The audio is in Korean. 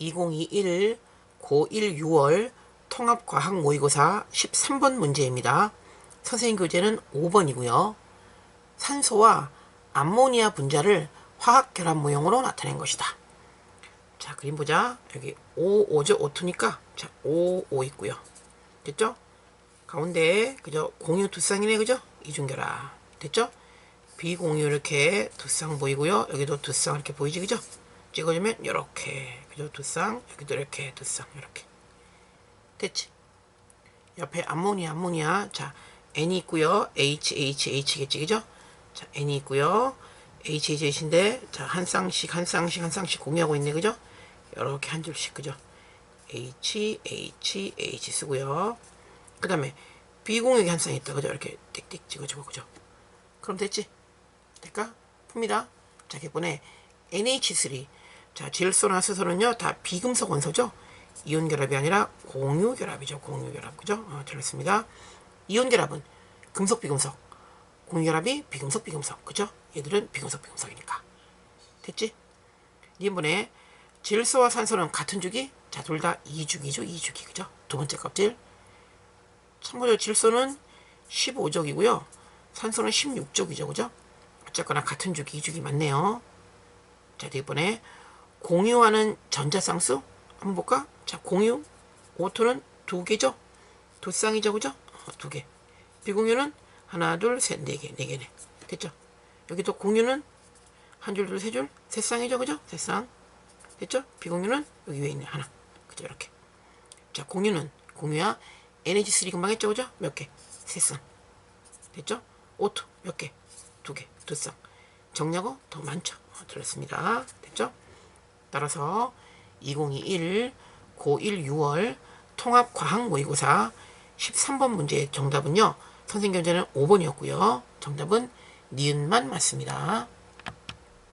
2021 고1 6월 통합과학 모의고사 13번 문제입니다. 선생님 교재는 5번이고요. 산소와 암모니아 분자를 화학 결합 모형으로 나타낸 것이다. 자, 그림 보자. 여기 O, 5죠? O2니까. 자, O, 5 있고요. 됐죠? 가운데, 그죠? 공유 두 쌍이네, 그죠? 이중결합. 됐죠? 비공유 이렇게 두 쌍 보이고요. 여기도 두 쌍 이렇게 보이지, 그죠? 찍어주면 이렇게, 그죠? 두 쌍, 여기도 이렇게 두 쌍, 이렇게. 됐지? 옆에 암모니아, 암모니아. 자, N이 있고요. H, H, H겠지, 그죠? 자, N이 있고요. H, H, H인데, 자, 한 쌍씩, 한 쌍씩, 한 쌍씩 공유하고 있네, 그죠? 이렇게 한 줄씩, 그죠? H, H, H 쓰고요. 그 다음에 비공유기 한쌍 있다, 그죠? 이렇게 띡띡 찍어주고, 그죠? 그럼 됐지? 될까? 풉니다. 자, 기본에 NH3. 자, 질소나 수소는요, 다 비금속 원소죠? 이온 결합이 아니라 공유 결합이죠. 공유 결합. 그죠? 어, 틀렸습니다. 이온 결합은 금속 비금속. 공유 결합이 비금속 비금속. 그죠? 얘들은 비금속 비금속이니까. 됐지? 이번에 질소와 산소는 같은 주기? 자, 둘 다 2주기죠. 2주기. 그죠? 두 번째 껍질. 참고로 질소는 15족이고요. 산소는 16족이죠. 그죠? 어쨌거나 같은 주기, 2주기 맞네요. 자, 이번에 공유하는 전자쌍수 한번 볼까? 자, 공유 오토는 두 개죠? 두 쌍이죠, 그죠? 어, 두 개. 비공유는 하나, 둘, 셋, 네 개, 네 개네. 됐죠? 여기도 공유는 한 줄, 둘, 세 줄, 세 쌍이죠, 그죠? 세 쌍. 됐죠? 비공유는 여기 위에 있는 하나. 그죠? 이렇게. 자, 공유는 공유야. NH3 금방 했죠, 그죠? 몇 개? 세 쌍. 됐죠? 오토 몇 개? 두 개, 두 쌍. 정리하고 더 많죠. 어, 들렸습니다. 따라서 2021 고1 6월 통합 과학 모의고사 13번 문제의 정답은요. 선생님 견제는 5번이었고요. 정답은 니은만 맞습니다.